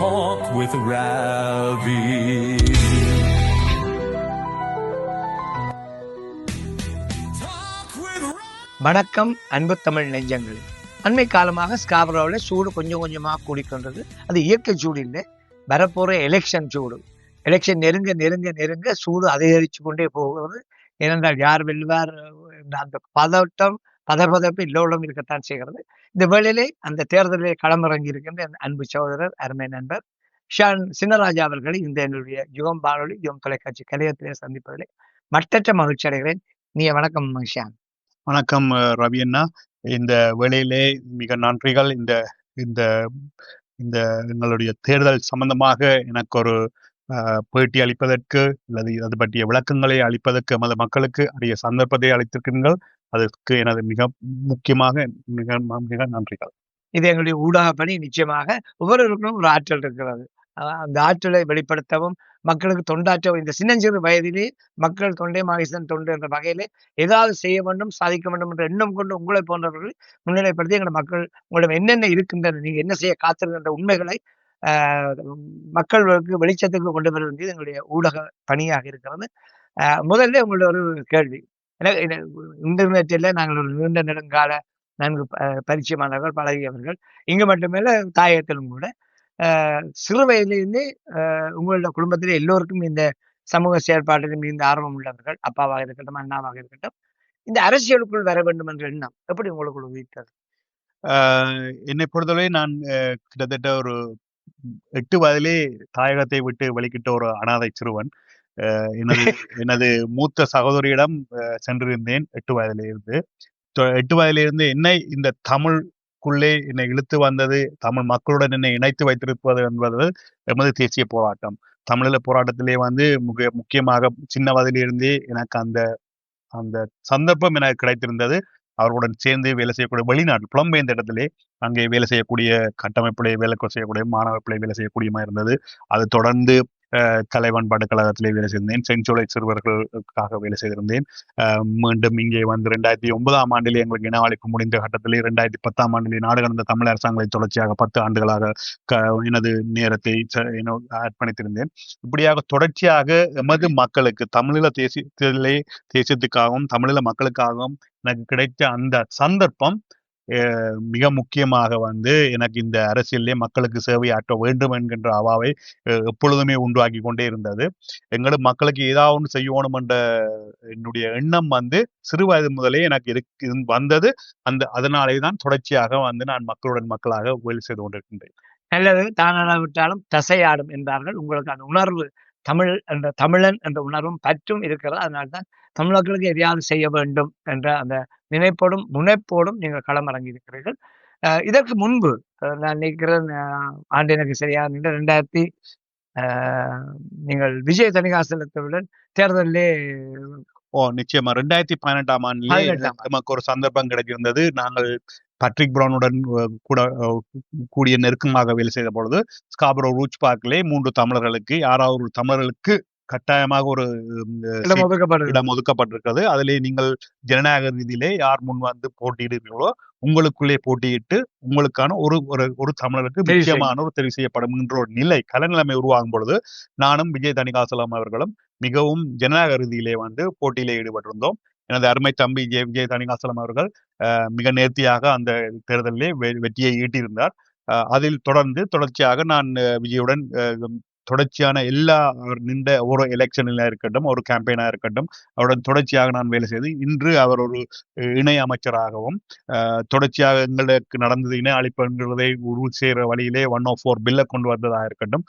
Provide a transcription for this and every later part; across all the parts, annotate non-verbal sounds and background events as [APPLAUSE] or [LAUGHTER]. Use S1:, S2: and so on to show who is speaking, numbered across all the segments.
S1: Talk with Ravi.
S2: வணக்கம் அன்பு தமிழ் நெஞ்சங்கள். அண்மை காலமாக ஸ்காபரோவில் சூடு கொஞ்சம் கொஞ்சமாக கூடிக்கொண்டது அது இயற்கை சூடு இல்லை வரப்போகிற எலெக்ஷன் சூடு. எலெக்ஷன் நெருங்க நெருங்க நெருங்க சூடு அதிகரித்து கொண்டே போகிறது. ஏனென்றால் யார் வெல்வார்? அந்த பதட்டம் பதபதப்பு எல்லோரும் இருக்கத்தான் செய்கிறது. இந்த வேளையிலே அந்த தேர்தலிலே களமிறங்கி இருக்கின்ற என் அன்பு சகோதரர் அருமை நண்பர் ஷான் சின்னராஜா அவர்களை இந்த என்னுடைய யுகம் வானொலி யுகம் தொலைக்காட்சி கலையத்திலே சந்திப்பதிலே மட்டற்ற மகிழ்ச்சி அடைகிறேன். நீ வணக்கம் ஷான்.
S3: வணக்கம் ரவி அண்ணா. இந்த வேளையிலே மிக நன்றிகள். இந்த இந்த இந்த எங்களுடைய தேர்தல் சம்பந்தமாக எனக்கு ஒரு அஹ், பேட்டி அளிப்பதற்கு அல்லது அது பற்றிய விளக்கங்களை அளிப்பதற்கு எமது மக்களுக்கு அரிய சந்தர்ப்பத்தை அளித்திருக்கிறீர்கள் அதற்கு எனது மிக முக்கியமாக மிக மிக நன்றிகள்
S2: இது எங்களுடைய ஊடக பணி. நிச்சயமாக ஒவ்வொருவருக்கும் ஒரு ஆற்றல் இருக்கிறது. அந்த ஆற்றலை வெளிப்படுத்தவும் மக்களுக்கு தொண்டாற்றவும் இந்த சின்னஞ்சிறு வயதிலே மக்கள் தொண்டை மாகிசன் தொண்டு என்ற வகையிலே ஏதாவது செய்ய வேண்டும் சாதிக்க வேண்டும் என்ற எண்ணம் கொண்டு உங்களை போன்றவர்கள் முன்னிலைப்படுத்தி எங்கள் மக்கள் உங்களிடம் என்னென்ன இருக்கின்றன நீங்க என்ன செய்ய காத்திருக்கின்ற உண்மைகளை மக்களுக்கு வெளிச்சத்துக்கு கொண்டு வர வேண்டியது எங்களுடைய ஊடக பணியாக இருக்கிறது. முதல்ல உங்களுடைய ஒரு கேள்வி. இன்டர்நெட்டில் நாங்கள் ஒரு நீண்ட நெடுங்கால நன்கு ப- பரிச்சயமானவர்கள் பழகியவர்கள். இங்க மட்டுமே இல்லை தாயகத்திலும் கூட. ஆஹ் சிறு வயதிலிருந்தே ஆஹ் உங்களோட குடும்பத்திலே எல்லோருக்கும் இந்த சமூக செயற்பாட்டிலும் இந்த ஆர்வம் உள்ளவர்கள் அப்பாவாக இருக்கட்டும் அண்ணாவாக இருக்கட்டும் இந்த அரசியலுக்குள் வர வேண்டும் என்ற எண்ணம் எப்படி உங்களுக்கு உதித்தது?
S3: என்னை பொறுத்தவரை நான் அஹ், கிட்டத்தட்ட ஒரு எட்டு வயதிலே தாயகத்தை விட்டு வெளிக்கிட்ட ஒரு அனாதை சிறுவன். எனது எனது மூத்த சகோதரியிடம் சென்றிருந்தேன். எட்டு வயதிலிருந்து. தொ- எட்டு வயதிலிருந்து என்னை இந்த தமிழ்க்குள்ளே என்னை இழுத்து வந்தது தமிழ் மக்களுடன் என்னை இணைத்து வைத்திருப்பது என்பது எமது தேசிய போராட்டம். தமிழீழ போராட்டத்திலே வந்து முக முக்கியமாக சின்ன வயதிலிருந்தே எனக்கு அந்த அந்த சந்தர்ப்பம் எனக்கு கிடைத்திருந்தது. அவர்களுடன் சேர்ந்து வேலை செய்யக்கூடிய வெளிநாட்டு புலம்பெயர்ந்த இடத்திலே அங்கே வேலை செய்யக்கூடிய கட்டமைப்பிலே வேலை செய்யக்கூடிய மாணவர்களை வேலை செய்யக்கூடியமா இருந்தது. அது தொடர்ந்து தலைவன் படுக்கழகத்திலே வேலை செய்திருந்தேன். செஞ்சோலை சிறுவர்களுக்காக வேலை செய்திருந்தேன். மீண்டும் இங்கே வந்து ரெண்டாயிரத்தி ஒன்பதாம் ஆண்டிலே எங்களுக்கு இனவாளிப்பு முடிந்த கட்டத்திலே ரெண்டாயிரத்தி பத்தாம் ஆண்டிலே நாடு கடந்த தமிழ் அரசாங்கத்தை தொடர்ச்சியாக பத்து ஆண்டுகளாக க- எனது நேரத்தை அர்ப்பணித்திருந்தேன். இப்படியாக தொடர்ச்சியாக எமது மக்களுக்கு தமிழீழ தேசியத்திலே தேசியத்துக்காகவும் தமிழீழ மக்களுக்காகவும் எனக்கு கிடைத்த அந்த சந்தர்ப்பம் மிக முக்கியமாக வந்து எனக்கு இந்த அரசியலே மக்களுக்கு சேவையாற்ற வேண்டும் என்கின்ற அவாவை எப்பொழுதுமே உண்டாக்கி கொண்டே இருந்தது. எங்களும் மக்களுக்கு ஏதாவது ஒன்று செய்யணும் என்ற என்னுடைய எண்ணம் வந்து சிறு வயது முதலே எனக்கு இருக்கு வந்தது. அந்த அதனாலே தான் தொடர்ச்சியாக வந்து நான் மக்களுடன் மக்களாக வேலை செய்து கொண்டிருக்கின்றேன்.
S2: நல்லது. தானாடாவிட்டாலும் தசையாடும் என்பார்கள். உங்களுக்கு அந்த உணர்வு தமிழ் என்ற தமிழன் என்ற உணர்வும் பற்றும் இருக்கிறது. அதனால்தான் தமிழ் மக்களுக்கு எதையாவது செய்ய வேண்டும் என்ற அந்த நினைப்போடும் முனைப்போடும் நீங்கள் களமிறங்கி இருக்கிறீர்கள் இதற்கு முன்பு நான் நினைக்கிறேன் ஆண்டு எனக்கு சரியா நின்று ரெண்டாயிரத்தி நீங்கள் விஜய் தணிகாசலத்துடன் தேர்தலிலே
S3: ஓ நிச்சயமா. ரெண்டாயிரத்தி பதினெட்டாம் ஆண்டிலே. நமக்கு ஒரு சந்தர்ப்பம் கிடைத்திருந்தது. நாங்கள் பட்ரிக் பிரவுனுடன் கூட கூடிய நெருக்கமாக வேலை செய்த பொழுது ஸ்காபரோ ரூச் பார்க்கிலே மூன்று தமிழர்களுக்கு யாராவது ஒரு தமிழர்களுக்கு கட்டாயமாக ஒரு
S2: இடம்
S3: ஒதுக்கப்பட்டிருக்கிறது. அதிலே நீங்கள் ஜனநாயக ரீதியிலே யார் முன் வந்து போட்டியிடுகிறீர்களோ உங்களுக்குள்ளே போட்டியிட்டு உங்களுக்கான ஒரு ஒரு ஒரு தமிழருக்கு முக்கியமான ஒரு தெரிவு செய்யப்படும் என்ற ஒரு நிலை கலநிலைமை உருவாகும் பொழுது நானும் விஜய் தணிகாசலம் அவர்களும் மிகவும் ஜனநாயக ரீதியிலே வந்து போட்டியிலே ஈடுபட்டிருந்தோம். எனது அருமை தம்பி ஜெய விஜய் தணிகாசலம் அவர்கள் அஹ், மிக நேர்த்தியாக அந்த தேர்தலிலே வெற்றியை ஈட்டியிருந்தார். அஹ், அதில் தொடர்ந்து தொடர்ச்சியாக நான் விஜயுடன் தொடர்ச்சியான எல்லா அவர் நின்ற ஒரு எலெக்ஷனில் இருக்கட்டும் ஒரு கேம்பெயினாக இருக்கட்டும் அவருடன் தொடர்ச்சியாக நான் வேலை செய்து இன்று அவர் ஒரு இணை அமைச்சராகவும் தொடர்ச்சியாக எங்களுக்கு நடந்தது இணை அளிப்புங்கிறதை உறுதி செய்கிற வழியிலே ஒன் ஆஃப் ஃபோர் பில்லை கொண்டு வந்ததாக இருக்கட்டும்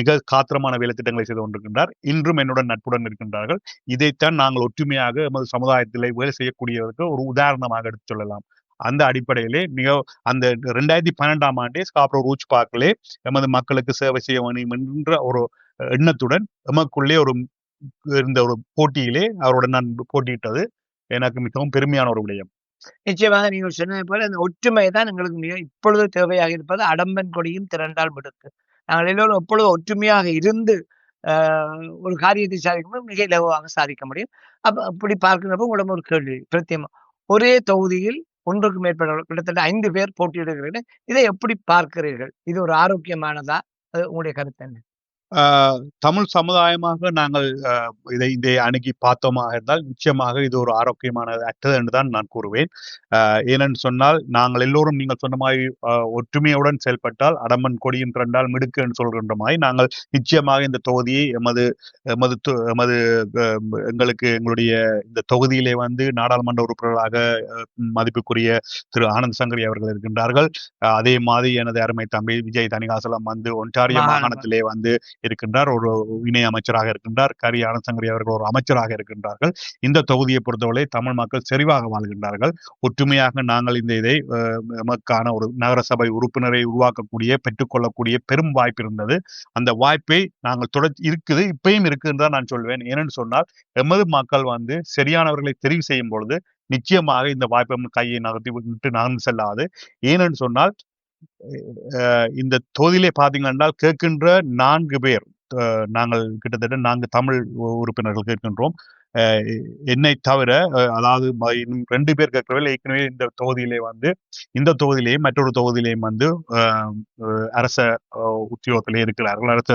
S3: மிக காத்திரமான வேலை திட்டங்களை செய்து கொண்டிருக்கின்றார். இன்றும் என்னுடன் நட்புடன் இருக்கின்றார்கள். இதைத்தான் நாங்கள் ஒற்றுமையாக எமது சமுதாயத்தில் வேலை செய்யக்கூடியவருக்கு ஒரு உதாரணமாக எடுத்துச் சொல்லலாம். அந்த அடிப்படையிலே மிக அந்த ரெண்டாயிரத்தி பன்னெண்டாம் ஆண்டே ஸ்காப்ரோ ரூச் பார்க்கலே எமது மக்களுக்கு சேவை செய்ய வேண்டும் என்ற ஒரு எண்ணத்துடன் எமக்குள்ளே ஒரு இருந்த ஒரு போட்டியிலே அவருடன் நான் போட்டியிட்டது. எனக்கு மிகவும் பெருமையான ஒரு விடயம்.
S2: நிச்சயமாக நீங்கள் சொன்னது போல இந்த ஒற்றுமை தான் எங்களுக்கு மிக இப்பொழுது தேவையாக இருப்பது. அடம்பன் கொடியும் திரண்டால் மிடுக்கு. நாங்கள் எல்லோரும் எப்பொழுது ஒற்றுமையாக இருந்து ஆஹ், ஒரு காரியத்தை சாதிக்கும்போது மிக இலகுவாக சாதிக்க முடியும். அப்ப அப்படி பார்க்கிறப்ப உடம்பு ஒரு கேள்வி பிரத்தியமா ஒரே தொகுதியில் ஒன்றுக்கு மேற்பட்டவர்கள் கிட்டத்தட்ட ஐந்து பேர் போட்டியிடுகிறீர்கள். இதை எப்படி பார்க்கிறீர்கள்? இது ஒரு ஆரோக்கியமானதா? அது உங்களுடைய கருத்து என்ன?
S3: தமிழ் சமுதாயமாக நாங்கள் இதை இதை அணுகி பார்த்தோமாக இருந்தால் நிச்சயமாக இது ஒரு ஆரோக்கியமான அற்றது என்று தான் நான் கூறுவேன். ஆஹ் ஏனென்று சொன்னால் நாங்கள் எல்லோரும் நீங்கள் சொன்ன மாதிரி ஒற்றுமையுடன் செயல்பட்டால் அடமன் கொடியும் திரண்டால் மிடுக்கு என்று சொல்கின்ற மாதிரி நாங்கள் நிச்சயமாக இந்த தொகுதியை எமது எமது எமது எங்களுக்கு எங்களுடைய இந்த தொகுதியிலே வந்து நாடாளுமன்ற உறுப்பினர்களாக மதிப்புக்குரிய திரு ஆனந்த் சங்கரி அவர்கள் இருக்கின்றார்கள். அதே மாதிரி எனது அருமை தம்பி விஜய் தனிகாசலம் வந்து ஒன்டாரிய
S2: மாகாண-
S3: மாகாணத்திலே வந்து இருக்கின்றார். ஒரு இணை அமைச்சராக இருக்கின்றார். கரி ஆனந்த் அவர்கள் ஒரு அமைச்சராக இருக்கின்றார்கள். இந்த தொகுதியை பொறுத்தவரை தமிழ் மக்கள் செறிவாக வாழ்கின்றார்கள். ஒற்றுமையாக நாங்கள் இந்த இதை நமக்கான ஒரு நகரசபை உறுப்பினரை உருவாக்கக்கூடிய பெற்றுக்கொள்ளக்கூடிய பெரும் வாய்ப்பு இருந்தது. அந்த வாய்ப்பை நாங்கள் தொடர் இருக்குது இப்பயும் இருக்குன்னு தான் நான் சொல்வேன். ஏனென்று சொன்னால் எமது மக்கள் வந்து சரியானவர்களை தெரிவு செய்யும் பொழுது நிச்சயமாக இந்த வாய்ப்பை நம்ம கையை நகர்த்தி விட்டு நகர்ந்து செல்லாது. ஏனென்று சொன்னால் இந்த தொகுதியிலே பார்த்தீங்கன்னா கேட்கின்ற நான்கு பேர் நாங்கள் கிட்டத்தட்ட நான்கு தமிழ் உறுப்பினர்கள் கேட்கின்றோம். அஹ் என்னை தவிர அதாவது இன்னும் ரெண்டு பேர் கேட்கிறவர்கள் ஏற்கனவே இந்த தொகுதியிலே வந்து இந்த தொகுதியிலேயும் மற்றொரு தொகுதியிலேயும் வந்து அஹ், அஹ், அரச உத்தியோகத்திலே இருக்கிறார்கள். அரச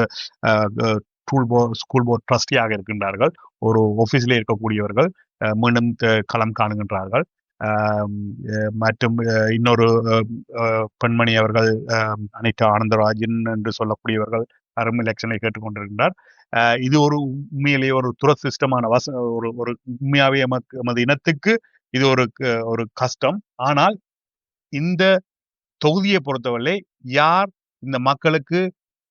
S3: ஸ்கூல் போர்ட் ஸ்கூல் போர்ட் ட்ரஸ்டியாக இருக்கின்றார்கள். ஒரு ஆஃபீஸில் இருக்கக்கூடியவர்கள் அஹ், மீண்டும் களம் காணுகின்றார்கள். மற்றும் இன்னொரு பெண்மணி அவர்கள் அனைத்து அனிதா ஆனந்தராஜன் என்று சொல்லக்கூடியவர்கள் அரும் எலெக்ஷனை கேட்டுக்கொண்டிருக்கின்றார். இது ஒரு உண்மையிலேயே ஒரு துரதிருஷ்டமான வச ஒரு ஒரு உண்மையாவே எமக்கு எமது இனத்துக்கு இது ஒரு ஒரு கஷ்டம். ஆனால் இந்த தொகுதியை பொறுத்தவரை யார் இந்த மக்களுக்கு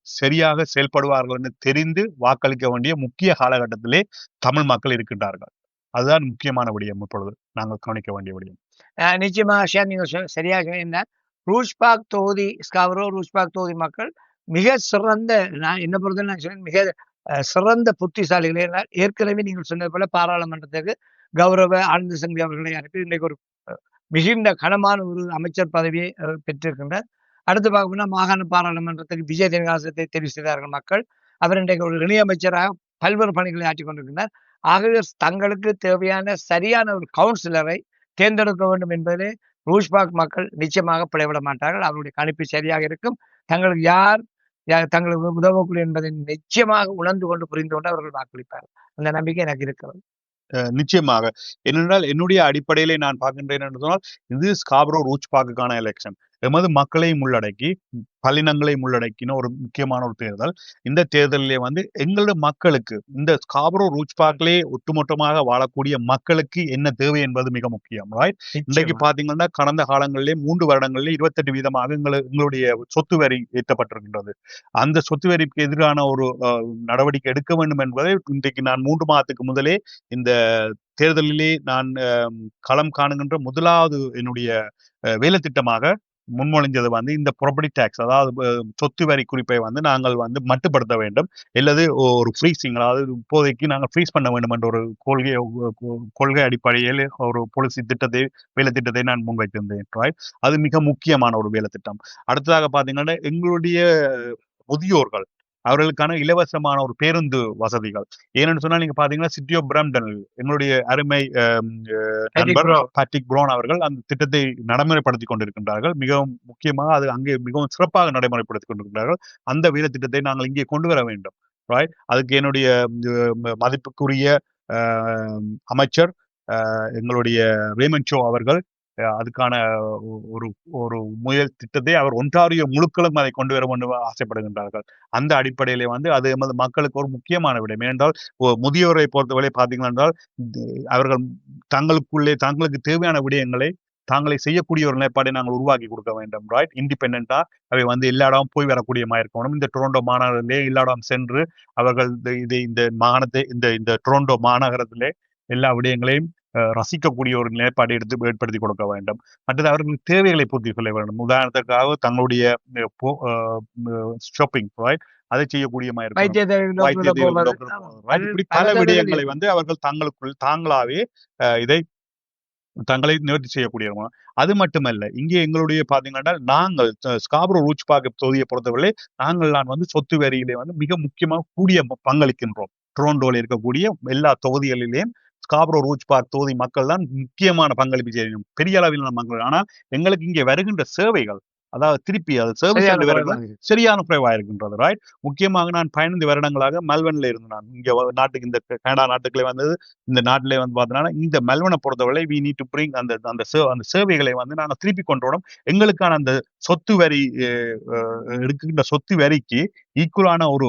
S3: சரியாக செயல்படுவார்கள் என்று தெரிந்து வாக்களிக்க வேண்டிய முக்கிய காலகட்டத்திலே தமிழ் மக்கள் இருக்கின்றார்கள். அதுதான் முக்கியமான விடயம் இப்பொழுது. நாங்கள் கவனிக்க வேண்டிய விடயம்.
S2: அஹ் நிச்சயமா ஷேர் நீங்கள் சரியாக சொன்னீங்க. ரூஷ்பாக் தொகுதி ஸ்காவரோ ரூஷ்பாக் தொகுதி மக்கள் மிக சிறந்த நான் என்ன பொறுத்த நான் சொன்னேன் மிக சிறந்த புத்திசாலிகளே ஏற்கனவே நீங்கள் சொன்னது போல பாராளுமன்றத்துக்கு கௌரவ ஆனந்த சங்கி அவர்களை அனுப்பி இன்றைக்கு ஒரு மிகுந்த கனமான ஒரு அமைச்சர் பதவியை பெற்றிருக்கின்றார். அடுத்து பார்க்க மாகாண பாராளுமன்றத்துக்கு விஜய் தென்காசத்தை தெரிவு மக்கள். அவர் இன்றைக்கு ஒரு இணையமைச்சராக பல்வேறு பணிகளை ஆற்றி கொண்டிருக்கிறார் ஆகவே தங்களுக்கு தேவையான சரியான ஒரு கவுன்சிலரை தேர்ந்தெடுக்க வேண்டும் என்பதிலே ரூஷ்பாக் மக்கள் நிச்சயமாக பிழைவிட மாட்டார்கள். அவருடைய கணிப்பு சரியாக இருக்கும். தங்களுக்கு யார் தங்களுக்கு உதவக்கூடிய என்பதை நிச்சயமாக உணர்ந்து கொண்டு புரிந்து கொண்டு அவர்கள் வாக்களிப்பார்கள். அந்த நம்பிக்கை எனக்கு இருக்கிறது.
S3: அஹ் நிச்சயமாக. ஏனென்றால் என்னுடைய அடிப்படையிலே நான் பார்க்கின்றேன் என்று சொன்னால் இது ஸ்காப்ரோ ரூச் பாக்குக்கான எலெக்ஷன் எமது மக்களையும் உள்ளடக்கி பல்லினங்களையும் உள்ளடக்கின ஒரு முக்கியமான ஒரு தேர்தல் இந்த தேர்தலிலே வந்து எங்களோட மக்களுக்கு இந்த ஸ்காப்ரோ ரூச் ஒட்டுமொத்தமாக வாழக்கூடிய மக்களுக்கு என்ன தேவை என்பது மிக முக்கியம் right? இன்றைக்கு. பாத்தீங்கன்னா கடந்த காலங்களிலே மூன்று வருடங்களிலே இருபத்தெட்டு வீதமாக எங்களு எங்களுடைய சொத்து வரி ஏற்றப்பட்டிருக்கின்றது அந்த சொத்து வரிக்கு எதிரான ஒரு நடவடிக்கை எடுக்க வேண்டும் என்பதை இன்றைக்கு நான் மூன்று மாதத்துக்கு முதலே இந்த தேர்தலிலே நான் களம் காணுகின்ற முதலாவது என்னுடைய வேலை திட்டமாக முன்மொழிஞ்சது வந்து இந்த ப்ராப்பர்ட்டி டேக்ஸ் அதாவது சொத்து வரி குறிப்பை வந்து நாங்கள் வந்து மட்டுப்படுத்த வேண்டும் அல்லது ஒரு ஃப்ரீசிங் அதாவது இப்போதைக்கு நாங்கள் ஃப்ரீஸ் பண்ண வேண்டும் என்ற ஒரு கொள்கை கொள்கை அடிப்படையில் ஒரு பாலிசி திட்டத்தை வேலை திட்டத்தை நான் முன்வைத்திருந்தேன் right? அது மிக முக்கியமான ஒரு வேலை திட்டம் அடுத்ததாக பார்த்தீங்கன்னா எங்களுடைய முதியோர்கள் அவர்களுக்கான இலவசமான ஒரு பேருந்து வசதிகள் ஏன்னு சொன்னா நீங்க பாத்தீங்கன்னா சிட்டி ஆஃப் பிரம்டன் எங்களுடைய அருமை நண்பர். பாட்டிக் ப்ரோன் அவர்கள் அந்த திட்டத்தை நடைமுறைப்படுத்தி கொண்டிருக்கின்றார்கள் மிகவும் முக்கியமாக அது அங்கே மிகவும் சிறப்பாக நடைமுறைப்படுத்தி கொண்டிருக்கிறார்கள் அந்த வேலை திட்டத்தை நாங்கள் இங்கே கொண்டு வர வேண்டும் right? அதுக்கு என்னுடைய மதிப்புக்குரிய அஹ், அமைச்சர் எங்களுடைய ரேமன் ஷோ அவர்கள் அதுக்கான ஒரு ஒரு முயல் திட்டத்தை அவர் ஒன்றாரிய முழுக்களும் அதை கொண்டு வர வேண்டும் ஆசைப்படுகின்றார்கள். அந்த அடிப்படையிலே வந்து அது எமது மக்களுக்கு ஒரு முக்கியமான விடயம். ஏனென்றால் முதியோரை பொறுத்தவரை பார்த்தீங்கன்னா என்றால் அவர்கள் தங்களுக்குள்ளே தங்களுக்கு தேவையான விடயங்களை தாங்களை செய்யக்கூடிய ஒரு நிலைப்பாடை நாங்கள் உருவாக்கி கொடுக்க வேண்டும். ரைட் இண்டிபெண்டா அவை வந்து எல்லா இடமும் போய் வரக்கூடிய மாதிரி இருக்கணும். இந்த டொரண்டோ மாநகரத்திலே எல்லா இடம் சென்று அவர்கள் இந்த இது இந்த மாகாணத்தை இந்த இந்த டொரண்டோ மாநகரத்திலே எல்லா விடயங்களையும் ரசிக்கக்கூடிய ஒரு நிலைப்பாடை எடுத்து ஏற்படுத்தி கொடுக்க வேண்டும். மற்றது அவர்களுக்கு தேவைகளை பூர்த்தி செய்ய வேண்டும். உதாரணத்துக்காக தங்களுடைய ஷாப்பிங் ரைட் அதை செய்யக்கூடிய மாதிரி
S2: பல
S3: விடயங்களை. வந்து அவர்கள் தங்களுக்குள் தாங்களாவே இதை தங்களை நிவர்த்தி செய்யக்கூடியவங்க. அது மட்டுமல்ல இங்கே எங்களுடைய பாத்தீங்கன்னா நாங்கள் ஸ்காப்ரோ ரூச் பார்க்க தொகுதியை பொறுத்தவரை நாங்கள் நான் வந்து சொத்து வரியிலே வந்து மிக முக்கியமாக கூடிய பங்களிக்கின்றோம். டொரண்டோல இருக்கக்கூடிய எல்லா தொகுதிகளிலேயும் ஸ்காப்ரோ ரூச் பார்க் தொகுதி மக்கள் தான் முக்கியமான பங்களிப்பு செய்யணும் பெரிய அளவிலான மக்கள். ஆனால் எங்களுக்கு இங்கே வருகின்ற சேவைகள் அதாவது திருப்பி அது சர்வீஸ்
S2: குறைவாக இருக்கு.
S3: சரியான குறைவா இருக்கின்றது ரைட் முக்கியமாக நான் பதினைந்து வருடங்களாக மெல்பர்ன்ல இருந்து நான் இங்க நாட்டுக்கு இந்த கனடா நாட்டுக்குள்ளே வந்தது இந்த நாட்டிலே வந்து பார்த்தோம்னா இந்த மெல்பர்னை பொறுத்தவரை வி நீட் டு பிரிங் அந்த அந்த அந்த சேவைகளை வந்து நாங்கள் திருப்பி கொண்டு வரோம். எங்களுக்கான அந்த சொத்து வரி எடுக்கின்ற சொத்து வரிக்கு ஈக்குவலான ஒரு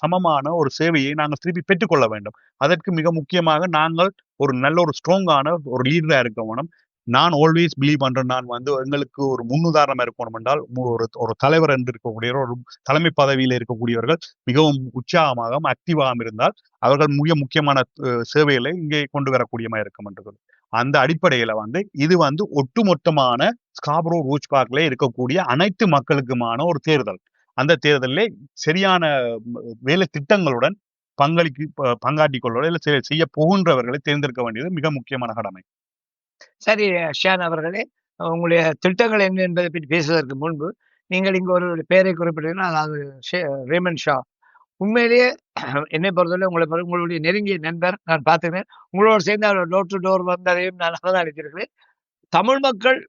S3: சமமான ஒரு சேவையை நாங்கள் திருப்பி பெற்றுக்கொள்ள வேண்டும். அதற்கு மிக முக்கியமாக நாங்கள் ஒரு நல்ல ஒரு ஸ்ட்ராங்கான ஒரு லீடரா இருக்க வேணும் நான் ஆல்வேஸ் பிலீவ் பண்றேன் நான் வந்து எங்களுக்கு ஒரு முன்னுதாரணம் இருக்கணும் என்றால் ஒரு ஒரு தலைவர் என்று இருக்கக்கூடிய ஒரு தலைமை பதவியில் இருக்கக்கூடியவர்கள் மிகவும் உற்சாகமாகவும் ஆக்டிவாக இருந்தால் அவர்கள் மிக முக்கியமான சேவைகளை இங்கே கொண்டு வரக்கூடியமா இருக்கும் என்று அந்த அடிப்படையில வந்து இது வந்து ஒட்டுமொத்தமான ஸ்காப்ரோ ரூச் பார்க்ல இருக்கக்கூடிய அனைத்து மக்களுக்குமான ஒரு தேர்தல். அந்த தேர்தலில் சரியான வேலை திட்டங்களுடன் பங்களிக்கு பங்காட்டி கொள்வதை இல்லை செய்ய போகின்றவர்களை தேர்ந்தெடுக்க வேண்டியது மிக முக்கியமான கடமை.
S2: சரி ஷியான் அவர்களே உங்களுடைய திட்டங்கள் என்ன என்பதை பற்றி பேசுவதற்கு முன்பு நீங்கள் இங்கு ஒரு பெயரை குறிப்பிட்டீங்கன்னா அதாவது ஷே- ரேமன் ஷா. உண்மையிலேயே என்னை பொறுத்தவரை உங்களை உங்களுடைய நெருங்கிய நண்பர் நான் பார்த்துக்கிறேன். உங்களோடு சேர்ந்து அவர் டோர் டு டோர் வந்ததையும் நான் அவதானித்திருக்கிறேன் தமிழ் மக்கள்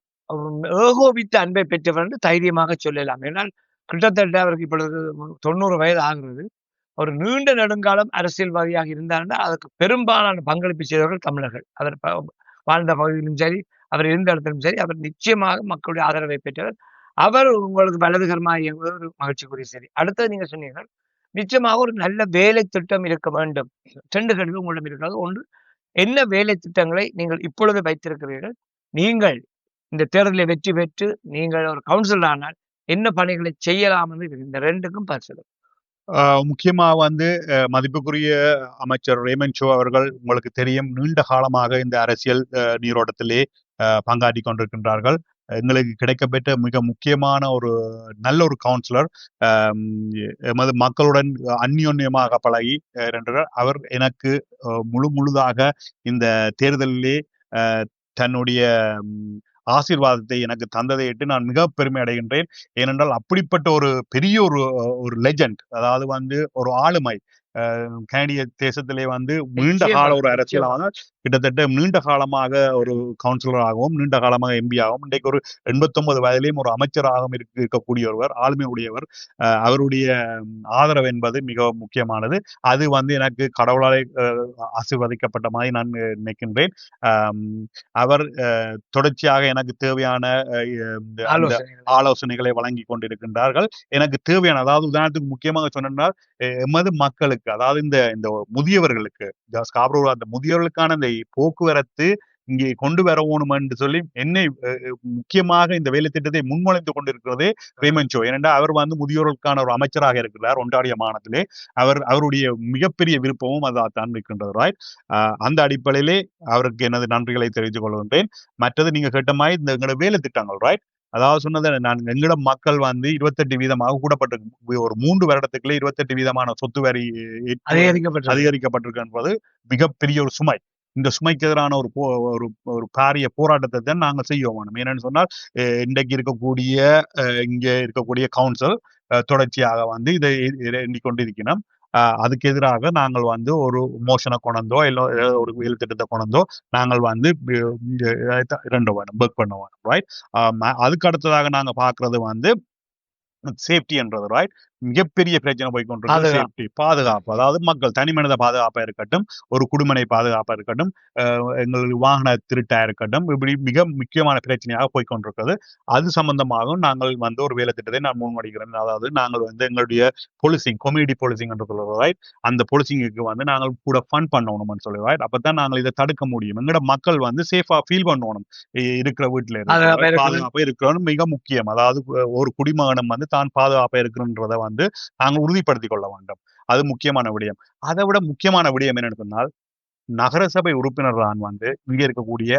S2: ஏகோபித்த அன்பை பெற்றவர் என்று தைரியமாக சொல்லலாம். ஏன்னால் கிட்டத்தட்ட அவருக்கு இப்பொழுது தொண்ணூறு வயது ஆகிறது. ஒரு நீண்ட நெடுங்காலம் அரசியல்வாதியாக இருந்தார் அதுக்கு பெரும்பாலான பங்களிப்பு செய்தவர்கள் தமிழர்கள். அவர் வாழ்ந்த பகுதியிலும் சரி அவர் இருந்த இடத்திலும் சரி அவர் நிச்சயமாக மக்களுடைய ஆதரவை பெற்றவர். அவர் உங்களுக்கு வலதுகரமாக இயங்குவது ஒரு மகிழ்ச்சிக்குரிய சரி அடுத்தது நீங்க சொன்னீர்கள் நிச்சயமாக ஒரு நல்ல வேலை திட்டம் இருக்க வேண்டும். ரெண்டு கேள்வி உங்களிடம் இருக்கிறது. ஒன்று என்ன வேலை திட்டங்களை நீங்கள் இப்பொழுது வைத்திருக்கிறீர்கள்? நீங்கள் இந்த தேர்தலில் வெற்றி பெற்று நீங்கள் ஒரு கவுன்சிலர் ஆனால் என்ன பணிகளை செய்யலாம் என்று இந்த ரெண்டுக்கும் பதில்
S3: ஆஹ் வந்து அஹ், மதிப்புக்குரிய அமைச்சர் ரேமன் ஷோ அவர்கள் உங்களுக்கு தெரியும் நீண்ட காலமாக இந்த அரசியல் அஹ், நீரோட்டத்திலே பங்காற்றி கொண்டிருக்கின்றார்கள். எங்களுக்கு கிடைக்கப்பெற்ற மிக முக்கியமான ஒரு நல்ல ஒரு கவுன்சிலர் எமது மக்களுடன் அந்யோன்யமாக பழகி அஹ், அவர் எனக்கு முழு முழுதாக இந்த தேர்தலிலே தன்னுடைய ஆசீர்வாதத்தை எனக்கு தந்ததையிட்டு நான் மிக பெருமை அடைகின்றேன். ஏனென்றால் அப்படிப்பட்ட ஒரு பெரிய ஒரு ஒரு லெஜண்ட் அதாவது வந்து ஒரு ஆளுமை அஹ், கனடிய தேசத்திலே வந்து நீண்ட கால ஒரு அரசியலாக கிட்டத்தட்ட நீண்ட காலமாக ஒரு கவுன்சிலராகவும் நீண்ட காலமாக எம்பி ஆகவும் இன்றைக்கு ஒரு எண்பத்தொன்பது வயதிலேயும் ஒரு அமைச்சராகவும் இருக்க- இருக்கக்கூடிய ஒருவர் ஆளுமை உடையவர். அவருடைய ஆதரவு என்பது மிக முக்கியமானது. அது வந்து எனக்கு கடவுளாலே ஆசீர்வதிக்கப்பட்ட மாதிரி நான் நினைக்கின்றேன். அவர் தொடர்ச்சியாக எனக்கு தேவையான
S2: ஆலோசனைகள்.
S3: வழங்கி கொண்டிருக்கின்றார்கள். எனக்கு தேவையான அதாவது உதாரணத்துக்கு முக்கியமாக சொன்னால் எமது மக்களுக்கு அதாவது இந்த இந்த முதியவர்களுக்கு ஸ்காப்ரோ அந்த முதியவர்களுக்கான இந்த போக்குவரத்து இங்கே கொண்டு வரணும் என்று சொல்லி என்னை முக்கியமாக இந்த வேலை திட்டத்தை முன்மொழிந்து கொண்டிருக்கிறதே ரேமன்சோ ஏனென்றால் அவர் வந்து முதியோர்களுக்கான ஒரு அமைச்சராக இருக்கிறார் ஒன்றாரிய மாநிலத்திலே. அவர் அவருடைய மிகப்பெரிய விருப்பமும் இருக்கின்றது right? ஆஹ் அந்த அடிப்படையிலே அவருக்கு எனது நன்றிகளை தெரிவித்துக் கொள்கின்றேன். மற்றது நீங்க கேட்ட மாதிரி இந்த எங்களோட வேலை திட்டங்கள் ரைட் அதாவது சொன்னது நான் எங்களோட மக்கள் வந்து இருபத்தெட்டு வீதமாக கூடப்பட்டு ஒரு மூன்று வருடத்துக்குள்ளே இருபத்தெட்டு வீதமான சொத்து வரி
S2: அதிகரிக்கப்பட்டது
S3: அதிகரிக்கப்பட்டிருக்கு என்பது மிகப்பெரிய ஒரு சுமை. இந்த சுமைக்கு எதிரான ஒரு போ ஒரு ஒரு பாரிய போராட்டத்தை தான் நாங்கள் செய்வோம் வேணும். என்னன்னு சொன்னால் இன்றைக்கு இருக்கக்கூடிய இங்கே இருக்கக்கூடிய கவுன்சில் தொடர்ச்சியாக வந்து இதை இதை எண்ணிக்கொண்டிருக்கணும். அதுக்கு எதிராக நாங்கள் வந்து ஒரு மோஷனை கொண்டோ இல்லை ஒரு வேலை திட்டத்தை கொண்டோ நாங்கள் வந்து ரெண்டு வேணும் ஒர்க் பண்ண வேணும் ரைட் அதுக்கு அடுத்ததாக நாங்கள் பார்க்கறது வந்து சேஃப்டின்றது ரைட் மிகப்பெரிய பிரச்சனை போய் கொண்டிருக்கு
S2: பாதுகாப்பு.
S3: அதாவது மக்கள் தனி மனித பாதுகாப்பா இருக்கட்டும் ஒரு குடிமனை பாதுகாப்பா இருக்கட்டும் எங்களுக்கு வாகன திருட்டா இருக்கட்டும் இப்படி மிக முக்கியமான பிரச்சனையாக போய் கொண்டிருக்கிறது அது சம்பந்தமாகவும் நாங்கள் வந்து ஒரு வேலை திட்டத்தை நான் முன்வடிக்கிறேன் அதாவது நாங்கள் வந்து எங்களுடைய பொலிசிங் கொமியூனிட்டி பொலிசிங் என்று சொல்லுவோம் ரைட் அந்த பொலிசிங்குக்கு வந்து நாங்கள் கூட ஃபண்ட் பண்ணணும்னு சொல்லி ரைட் அப்பதான் நாங்கள் இதை தடுக்க முடியும். எங்களோட மக்கள் வந்து சேஃபா ஃபீல் பண்ணணும். இருக்கிற வீட்டுல
S2: பாதுகாப்பா
S3: இருக்கிற
S2: இருக்கணும்.
S3: பாதுகாப்பா இருக்கணும் மிக முக்கியம். அதாவது ஒரு குடிமகனும் வந்து தான் பாதுகாப்பா இருக்கிறன்றத வந்து நாங்கள் உறுதிப்படுத்திக் கொள்ள வேண்டும். அது முக்கியமான விடயம். அதை விட முக்கியமான விடயம் என்னன்னு சொன்னால் நகரசபை உறுப்பினர் தான் வந்து இங்க இருக்கக்கூடிய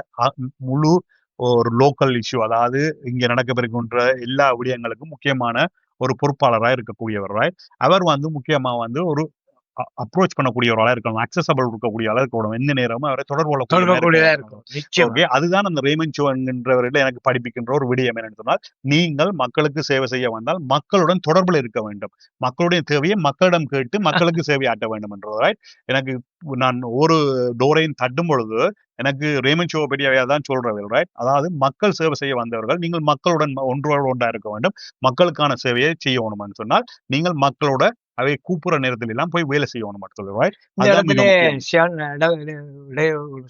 S3: முழு ஒரு லோக்கல் இஷ்யூ அதாவது இங்க நடக்கவிருக்கின்ற எல்லா விடயங்களுக்கும் முக்கியமான ஒரு பொறுப்பாளராக இருக்கக்கூடியவர் அவர் வந்து முக்கியமா வந்து ஒரு அப்ரோச் பண்ணக்கூடிய ஒரு இருக்கணும். அக்சசபிள் இருக்கக்கூடிய ஆளா இருக்கணும். எந்த நேரமும் அவரை தொடர்பு
S2: இருக்கும்
S3: ஓகே அதுதான் அந்த ரேமன் சோ என்கின்றவர்கள் எனக்கு படிப்பிக்கின்ற ஒரு விடயம் என்னன்னு சொன்னால் நீங்கள் மக்களுக்கு சேவை செய்ய வந்தால் மக்களுடன் தொடர்பில் இருக்க வேண்டும். மக்களுடைய தேவையை மக்களிடம் கேட்டு மக்களுக்கு [LAUGHS] சேவை ஆட்ட வேண்டும் என்றது right? எனக்கு நான் ஒரு டோரையும் தட்டும் பொழுது எனக்கு ரேமன் ஷோ பெரியவையா தான் சொல்றவர்கள் ரைட் அதாவது மக்கள் சேவை செய்ய வந்தவர்கள் நீங்கள் மக்களுடன் ஒன்றோடு ஒன்றா இருக்க வேண்டும். மக்களுக்கான சேவையை செய்யணும்னு சொன்னால் நீங்கள் மக்களோட அவை கூப்புற நேரத்தில் எல்லாம் போய் வேலை செய்யணும்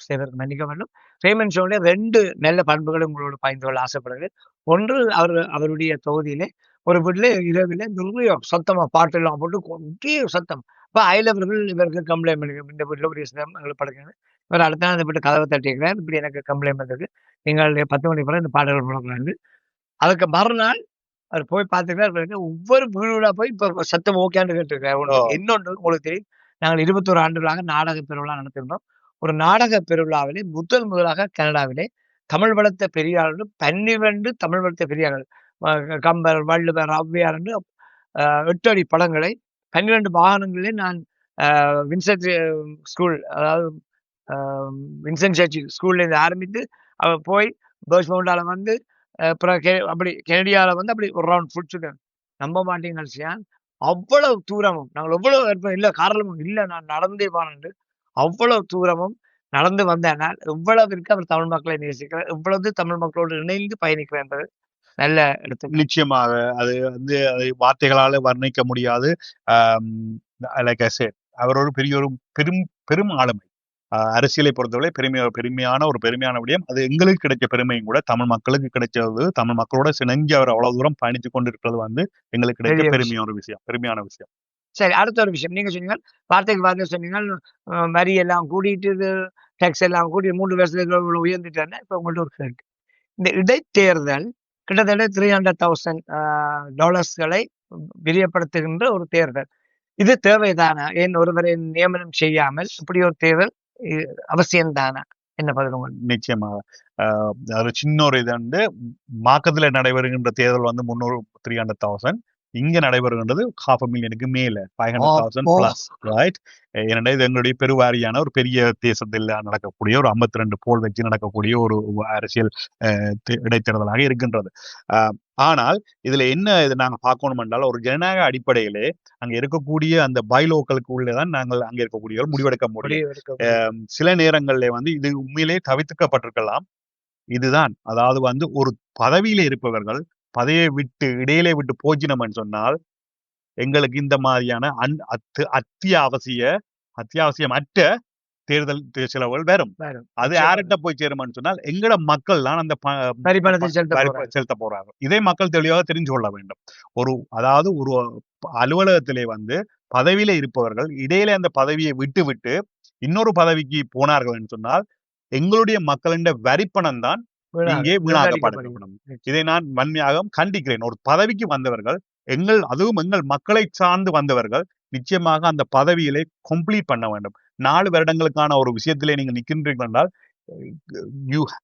S2: செய்வதற்கு மன்னிக்க வேண்டும். ரேமன் ஷோல ரெண்டு நல்ல பண்புகளை உங்களோட பகிர்ந்து கொள்ள ஆசைப்படுகிறேன். ஒன்று அவர் அவருடைய தொகுதியிலே ஒரு வீட்டிலே இரவிலே நிறைய சத்தமா பாட்டு எல்லாம் போட்டு கொட்டிய சத்தம். இப்ப அயலவர்கள் இவருக்கு கம்ப்ளைண்ட் பண்ணி இந்த வீட்டில் ஒரு சத்தம் எங்களுக்கு படுக்கிறது இவர் அடுத்த நாள் அந்த வீட்டு கதவை தட்டிக்கிறார் இப்படி எனக்கு கம்ப்ளைண்ட் வந்தது நீங்கள் பத்து மணி பிறகு இந்த பாடல்கள் போடக்கூடாது. அதுக்கு மறுநாள் அவர் போய் பார்த்துக்கிறார் பிறகு ஒவ்வொரு வீடுகளா போய் இப்ப சத்தம் ஓகேன்னு கேட்டிருக்காரு. இன்னொன்று உங்களுக்கு தெரியும். நாங்கள் இருபத்தோரு ஆண்டுகளாக நாடக பெருவிழா நடத்திருந்தோம் ஒரு நாடக பெருவிழாவிலே முதல் முதலாக கனடாவிலே தமிழ் வளர்த்த பெரியார்கள் பன்னிரண்டு தமிழ் வளர்த்த பெரியார்கள் கம்பர் வள்ளுவர் ஔவையார் என்று எட்டு அடி படங்களை பன்னிரண்டு வாகனங்களிலே நான் வின்சென்ட் ஸ்கூல் அதாவது வின்சென்ட் சர்ச்சி ஸ்கூல்ல இருந்து ஆரம்பித்து அவர் போய் பேர்ஸ் மவுண்டால வந்து அப்புறம் கெ- அப்படி கெனடியாவில் வந்து அப்படி ஒரு ரவுண்ட் ஃபுட் சுத்தம் நம்ப மாட்டீங்க சியான் அவ்வளவு தூரமும் நாங்கள் எவ்வளவு இருப்போம் இல்லை காரணமும் இல்லை நான் நடந்தே போனேன் அவ்வளவு தூரமும் நடந்து வந்தனால் எவ்வளவிற்கு அவர் தமிழ் மக்களை நேசிக்கிறார் எவ்வளவு தமிழ் மக்களோடு இணைந்து பயணிக்கிறார் என்பது நல்ல எடுத்து
S3: நிச்சயமாக அது வந்து அதை வார்த்தைகளால வர்ணிக்க முடியாது. லைக் அவர் ஒரு பெரிய ஒரு பெரும் பெரும் ஆளுமை. அரசியலை பொறுத்தவரை பெருமை பெருமையான ஒரு பெருமையான விடயம். அது எங்களுக்கு கிடைச்ச பெருமையும் கூட தமிழ் மக்களுக்கு கிடைச்சது. தமிழ் மக்களோட சிணைஞ்சு அவர் அவ்வளவு தூரம் பயணித்து கொண்டிருக்கிறது வந்து எங்களுக்கு கிடைச்ச பெருமையான ஒரு விஷயம் பெருமையான விஷயம்.
S2: சரி அடுத்த ஒரு விஷயம். நீங்க சொன்னீங்க வார்த்தைக்கு வார்த்தை சொன்னீங்க வரி எல்லாம் கூட்டிட்டு டேக்ஸ் எல்லாம் கூட்டி மூன்று வருஷத்துல உயர்ந்துட்டேன்னா இப்ப உங்கள்ட்ட ஒரு கேள்வி. இந்த இடைத்தேர்தல் கிட்டத்தட்ட த்ரீ ஹண்ட்ரட் தௌசண்ட் டாலர்ஸ்களை விரியப்படுத்துகின்ற ஒரு தேர்தல். இது தேவைதானா? ஏன் ஒருவரை நியமனம் செய்யாமல் இப்படி ஒரு தேர்தல் அவசியம்தானா என்ன பதில்
S3: நிச்சயமாக அது சின்ன ஒரு இது வந்து மாக்கத்துல நடைபெறுகின்ற தேர்தல் வந்து முன்னூறு த்ரீ ஹண்ட்ரட் தௌசண்ட் இங்க நடைபெறுகின்றது ஹாஃப் மில்லியனுக்கு மேல five hundred thousand. Plus right ஏன்னா இது எங்களுடைய பெருவாரியான ஒரு பெரிய தேசத்தில் நடக்கக்கூடிய ஒரு 52 ரெண்டு போல் வச்சு நடக்கக்கூடிய ஒரு அரசியல் இடைத்தேர்தலாக இருக்கின்றது. ஆனால் இதுல என்ன இது நாங்க பார்க்கணும் என்றால் ஒரு ஜனநாயக அடிப்படையிலே அங்க இருக்கக்கூடிய அந்த பைலோக்களுக்கு உள்ளதான் நாங்கள் அங்க இருக்கக்கூடியவர்கள் முடிவெடுக்க முடியும். சில நேரங்கள்ல வந்து இது உண்மையிலே தவிர்க்கப்பட்டிருக்கலாம். இதுதான் அதாவது வந்து ஒரு பதவியில இருப்பவர்கள் பதவியை விட்டு இடையிலே விட்டு போச்சினம்னு சொன்னால் எங்களுக்கு இந்த மாதிரியான அன் அத்து அத்தியாவசிய அத்தியாவசியமற்ற தேர்தல் செலவுகள் வரும். அது. யார்கிட்ட போய் சேரும்னு சொன்னால் எங்களோட மக்கள் தான் அந்த
S2: செலுத்த போறாங்க.
S3: இதை மக்கள் தெளிவாக தெரிஞ்சு கொள்ள வேண்டும் ஒரு அதாவது ஒரு அலுவலகத்திலே வந்து பதவியில இருப்பவர்கள் இடையில அந்த பதவியை விட்டு விட்டு இன்னொரு பதவிக்கு போனார்கள் சொன்னால் எங்களுடைய மக்களின் வரிப்பணம் தான் இங்கே. வீணாக்கப்படும் இதை நான் வன்மையாக கண்டிக்கிறேன். ஒரு பதவிக்கு வந்தவர்கள் எங்கள் அதுவும் எங்கள் மக்களை சார்ந்து வந்தவர்கள் நிச்சயமாக அந்த பதவியிலே கம்ப்ளீட் பண்ண வேண்டும். நாலு வருடங்களுக்கான ஒரு விஷயத்திலே நீங்கள் நிற்கின்றீர்கள் என்றால்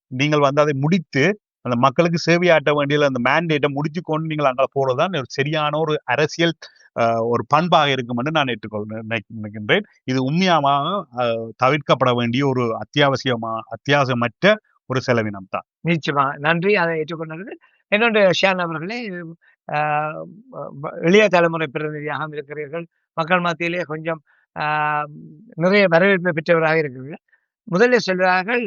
S3: நீங்கள் வந்து அதை முடித்து அந்த மக்களுக்கு சேவையாற்ற வேண்டிய அந்த மேண்டேட்டை முடிச்சு கொண்டு நீங்கள் அங்கே போறதுதான் ஒரு சரியான ஒரு அரசியல் ஒரு பண்பாக இருக்கும் என்று நான் ஏற்றுக்கொள் நினை- நினைக்கின்றேன். இது உண்மையாக தவிர்க்கப்பட வேண்டிய ஒரு அத்தியாவசியமா அத்தியாவசியமற்ற ஒரு செலவினம் தான்.
S2: நிச்சயமா. நன்றி. அதை ஏற்றுக்கொண்டது. என்னோட ஷியான் அவர்களே ஆஹ் தலைமுறை பிரதிநிதியாக இருக்கிறீர்கள். மக்கள் மத்தியிலே கொஞ்சம் ஆஹ் நிறைய வரவேற்பை பெற்றவராக இருக்கிறீர்கள். முதலில் சொல்கிறார்கள்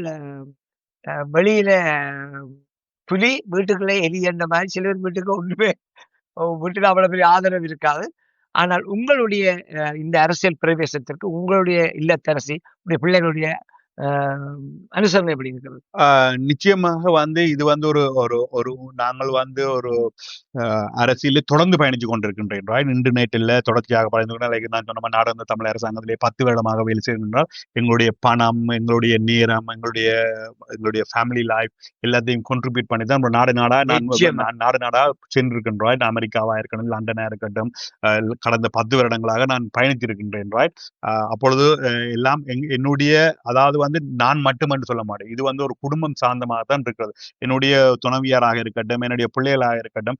S2: வெளியில புலி வீட்டுக்குள்ளே எலி என்ற மாதிரி சிலர் வீட்டுக்கு ஒன்றுமே வீட்டுக்கு அவ்வளவு பெரிய ஆதரவு இருக்காது. ஆனால் உங்களுடைய இந்த அரசியல் பிரவேசத்திற்கு உங்களுடைய இல்லத்தரசி உடைய பிள்ளைகளுடைய அனுசரணை எப்படி இருக்கிறது
S3: நிச்சயமாக வந்து இது வந்து ஒரு ஒரு ஒரு நாங்கள் வந்து ஒரு அரசியலில் தொடர்ந்து பயணிச்சு கொண்டிருக்கின்றேன் right? இன்று நேற்றில் தொடர்ச்சியாக பயணித்து நான் சொன்ன மாதிரி நாடாளுமன்ற தமிழ் அரசாங்கத்திலே பத்து வருடமாக வேலை செய்கின்றால் எங்களுடைய பணம் எங்களுடைய நேரம் எங்களுடைய எங்களுடைய ஃபேமிலி லைஃப் எல்லாத்தையும் contribute பண்ணி தான் நாடு நாடா நான் நாடு நாடா சென்றிருக்கின்றோம்? அமெரிக்காவா இருக்கட்டும் லண்டனா இருக்கட்டும் கடந்த பத்து வருடங்களாக நான் பயணித்திருக்கின்றேன்? ஆஹ் அப்பொழுது எல்லாம் என்னுடைய அதாவது வந்து நான் மட்டுமென்று சொல்ல மாட்டேன். இது வந்து ஒரு குடும்பம் சார்ந்தமாக தான் இருக்கிறது. என்னுடைய துணைவியாராக இருக்கட்டும் என்னுடைய பிள்ளைகளாக இருக்கட்டும்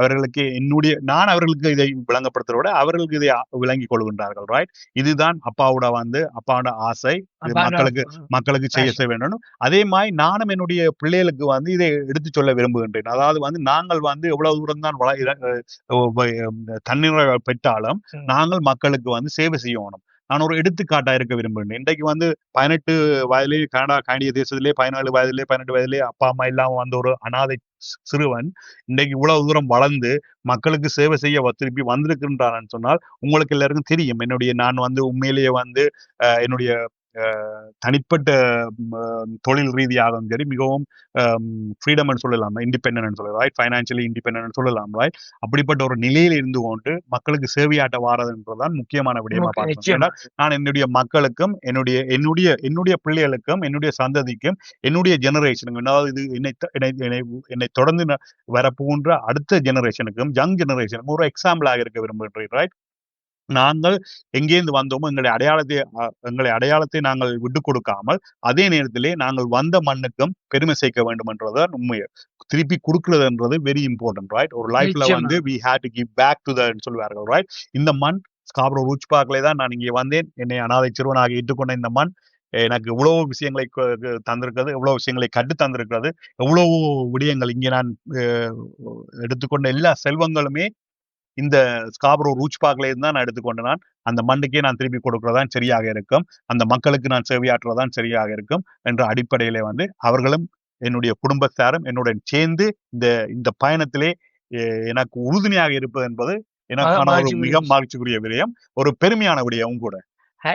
S3: அவர்களுக்கு என்னுடைய நான் அவர்களுக்கு இதை விளங்கப்படுத்துறத விட அவர்களுக்கு இதை விளங்கிக் கொள்கின்றார்கள் ரைட் இதுதான் அப்பாவோட வந்து அப்பாவோட ஆசை. மக்களுக்கு மக்களுக்கு செய்ய செய்ய வேண்டும் அதே மாதிரி நானும் என்னுடைய பிள்ளைகளுக்கு வந்து இதை எடுத்து சொல்ல விரும்புகின்றேன். அதாவது வந்து நாங்கள் வந்து எவ்வளவு தூரம் தான் தன்னிறை பெற்றாலும். நாங்கள் மக்களுக்கு வந்து சேவை செய்யணும் நான் ஒரு எடுத்துக்காட்டா இருக்க விரும்புகிறேன். இன்றைக்கு வந்து பதினெட்டு வயதிலே கனடா கனடிய தேசத்திலே பதினாலு வயதிலே பதினெட்டு வயதிலே அப்பா அம்மா இல்லாம வந்த ஒரு அனாதை சிறுவன் இன்றைக்கு இவ்வளவு தூரம் வளர்ந்து மக்களுக்கு சேவை செய்ய திருப்பி வந்திருக்கின்றான்னு சொன்னால் உங்களுக்கு எல்லாருக்கும் தெரியும். என்னுடைய நான் வந்து உண்மையிலேயே வந்து என்னுடைய தனிப்பட்ட தொழில் ரீதியாகவும் சரி மிகவும் ஃப்ரீடம் சொல்லலாம். இண்டிபெண்டன்ட் சொல்லலாம் ரைட் ஃபைனான்சியலி இண்டிபெண்டன்ட் சொல்லலாம் ரைட் அப்படிப்பட்ட ஒரு நிலையில் இருந்து கொண்டு மக்களுக்கு சேவையாட்ட வாரதுன்றதுதான் முக்கியமான விடயமா பார்க்கிறேன் நான் என்னுடைய மக்களுக்கும் என்னுடைய என்னுடைய என்னுடைய பிள்ளைகளுக்கும் என்னுடைய சந்ததிக்கும் என்னுடைய ஜெனரேஷனுக்கும் அதாவது இது என்னை என்னை தொடர்ந்து வரப்போன்ற அடுத்த ஜெனரேஷனுக்கும் யங் ஜெனரேஷனுக்கும் ஒரு எக்ஸாம்பிளாக இருக்க விரும்புகிறேன் ரைட் நாங்கள் எங்கேருந்து வந்தோமோ எங்களுடைய அடையாளத்தை எங்களுடைய அடையாளத்தை நாங்கள் விட்டு கொடுக்காமல் அதே நேரத்திலே நாங்கள் வந்த மண்ணுக்கும் பெருமை சேர்க்க வேண்டும் என்றதுதான் உண்மை திருப்பி கொடுக்கிறதுன்றது வெரி இம்பார்ட்டன்ட் ரைட் ஒரு லைஃப்ல. வந்து we had to give back to தன்னு சொல்லுவார்கள் ரைட் இந்த மண் ஸ்காப்ரோ ரூச் பார்க்லே தான் நான் இங்கே வந்தேன். என்னை அனாதை சிறுவனாக ஏற்றுக்கொண்ட இந்த மண் எனக்கு இவ்வளவு விஷயங்களை தந்திருக்கிறது எவ்வளவு விஷயங்களை கற்று தந்திருக்கிறது எவ்வளவு விடயங்கள் இங்கே நான் எடுத்துக்கொண்ட எல்லா செல்வங்களுமே இந்த ஸ்காப்ரோ ரூச் பார்க்ல இருந்து தான் நான் எடுத்துக்கொண்டு நான். அந்த மண்ணுக்கே நான் திருப்பி கொடுக்கறதான் சரியாக இருக்கும். அந்த மக்களுக்கு நான் சேவையாற்றுவதான் சரியாக இருக்கும் என்ற அடிப்படையிலே வந்து அவர்களும் என்னுடைய குடும்பத்தாரும் என்னுடன் சேர்ந்து இந்த இந்த பயணத்திலே எனக்கு உறுதுணையாக இருப்பது என்பது எனக்கான ஒரு மிக மகிழ்ச்சிக்குரிய விடயம். ஒரு பெருமையான விடயம் கூட.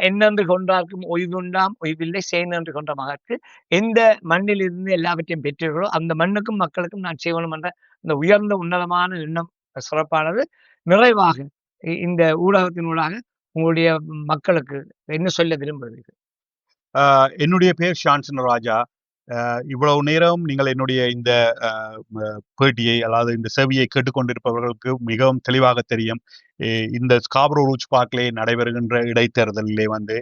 S2: என்னென்று கொண்டார்க்கும் ஒய்வுண்டாம் ஒய்வில்லை செய்நன்று கொண்ட மகற்கு எந்த மண்ணில் இருந்து எல்லாவற்றையும் பெற்றீர்களோ அந்த மண்ணுக்கும் மக்களுக்கும் நான் செய்யணும் என்ற இந்த உயர்ந்த உன்னதமான எண்ணம் சிறப்பானது. நிறைவாக இந்த இந்த ஊடகத்தினூடாக உங்களுடைய மக்களுக்கு என்ன சொல்ல விரும்புகிறீர்கள்?
S3: ஆஹ் என்னுடைய பேர் ஷான்சன் ராஜா. ஆஹ் இவ்வளவு நேரம் நீங்கள் என்னுடைய இந்த ஆஹ் பேட்டியை அதாவது இந்த செவியை கேட்டுக்கொண்டிருப்பவர்களுக்கு மிகவும் தெளிவாக தெரியும். இந்த ஸ்காப்ரோ ரூச் பார்க்கிலே நடைபெறுகின்ற இடைத்தேர்தலிலே வந்து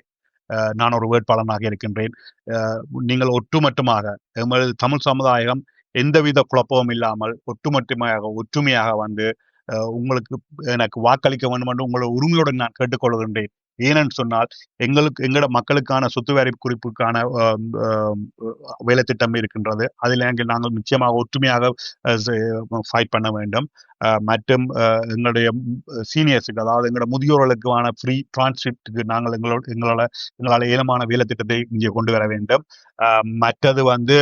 S3: ஆஹ் நான் ஒரு வேட்பாளனாக இருக்கின்றேன். ஆஹ் நீங்கள் ஒட்டுமொத்தமாக எமது தமிழ் சமுதாயம் எந்தவித குழப்பமும் இல்லாமல் ஒட்டுமொத்தமாக ஒற்றுமையாக வந்து உங்களுக்கு எனக்கு வாக்களிக்க வேண்டும் என்று உங்களை உரிமையுடன் நான் கேட்டுக்கொள்கின்றேன். ஏனென்று சொன்னால் எங்களுக்கு எங்களோட மக்களுக்கான சொத்து வரி குறிப்புக்கான வேலை திட்டம் இருக்கின்றது. அதில் எங்கள் நாங்கள் நிச்சயமாக ஒற்றுமையாக ஃபைட் பண்ண வேண்டும். மற்றும் எங்களுடைய சீனியர்ஸுக்கு அதாவது எங்களோட முதியோர்களுக்கான ஃப்ரீ டிரான்ஸ்கிரிப்டுக்கு நாங்கள் எங்களோட எங்களால் எங்களால் ஏலமான வேலை திட்டத்தை இங்கே கொண்டு வர வேண்டும். மற்றது வந்து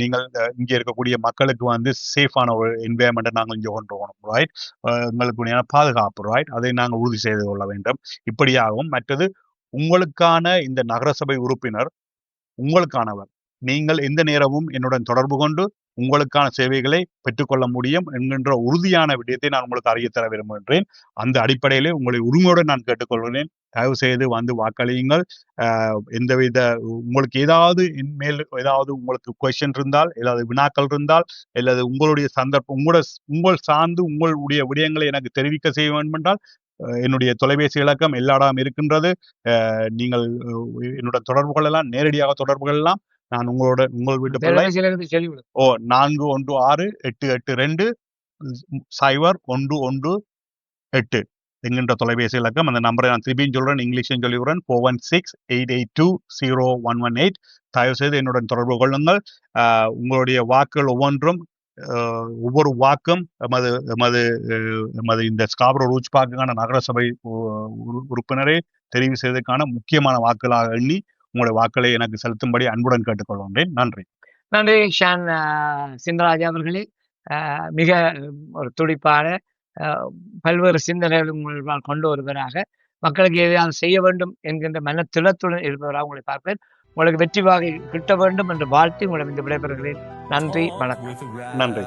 S3: நீங்கள் இங்கே இருக்கக்கூடிய மக்களுக்கு வந்து சேஃபான ஒரு என்வாயன்மெண்ட்டை நாங்கள் இங்கே கொண்டு போகணும் ரைட் எங்களுக்கு பாதுகாப்பு ரைட் அதை நாங்கள் உறுதி செய்து கொள்ள வேண்டும். இப்படியாகவும் மற்றது உங்களுக்கான இந்த நகரசபை உறுப்பினர் உங்களுக்கானவர். நீங்கள் எந்த நேரமும் என்னுடன் தொடர்பு கொண்டு உங்களுக்கான சேவைகளை பெற்றுக்கொள்ள முடியும் என்கின்ற உறுதியான விடயத்தை நான் உங்களுக்கு அறியத்தர விரும்புகின்றேன். அந்த அடிப்படையிலே உங்களை உரிமையோடு நான் கேட்டுக்கொள்கிறேன். தயவு செய்து வந்து வாக்களியுங்கள். ஆஹ் எந்தவித உங்களுக்கு ஏதாவது மேல் ஏதாவது உங்களுக்கு கொஸ்டின் இருந்தால் ஏதாவது வினாக்கள் இருந்தால் அல்லது உங்களுடைய சந்தர்ப்பம் உங்களோட உங்கள் சார்ந்து உங்களுடைய விடயங்களை எனக்கு தெரிவிக்க செய்ய வேண்டும் என்றால் என்னுடைய தொலைபேசி இலக்கம் எல்லா இடம் இருக்கின்றது நீங்கள் அஹ் என்னுடன் தொடர்பு கொள்ளலாம். நேரடியாக தொடர்பு கொள்ளலாம். நான் உங்களோட உங்கள் வீட்டு பிள்ளை ஓ நான்கு ஒன்று ஆறு எட்டு எட்டு ரெண்டு சைபர் ஒன்று ஒன்று எட்டு என்கின்ற தொலைபேசி இலக்கம். அந்த நம்பரை நான் திருப்பியும் சொல்றேன். இங்கிலீஷும் சொல்லிவிடுறேன். Four one six eight eight two zero one one eight தயவு செய்து என்னுடன் தொடர்பு கொள்ளுங்கள். உங்களுடைய வாக்குகள் ஒவ்வொன்றும் ஒவ்வொரு வாக்கும் எமது எமது எமது இந்த ஸ்காபரோ ரூச் நகர நகரசபை உ- உறுப்பினரை தெரிவு செய்வதற்கான முக்கியமான வாக்குகளாக எண்ணி உங்களுடைய வாக்களை எனக்கு செலுத்தும்படி அன்புடன் கேட்டுக்கொள்கின்றேன். நன்றி.
S2: நன்றி ஷான் சிந்தராஜ் சிந்தராஜா அவர்களே. மிக ஒரு துடிப்பான பல்வேறு சிந்தனைகள் உங்களால் கொண்டு வருவராக மக்களுக்கு எதையாவது செய்ய வேண்டும் என்கின்ற மனத்திடத்துடன் இருப்பவராக உங்களை பார்ப்பேன். உங்களுக்கு வெற்றி வாகை கிட்ட வேண்டும் என்று வாழ்த்து உங்களை இந்த விடைபெறுகிறேன். நன்றி வணக்கம்.
S3: நன்றி.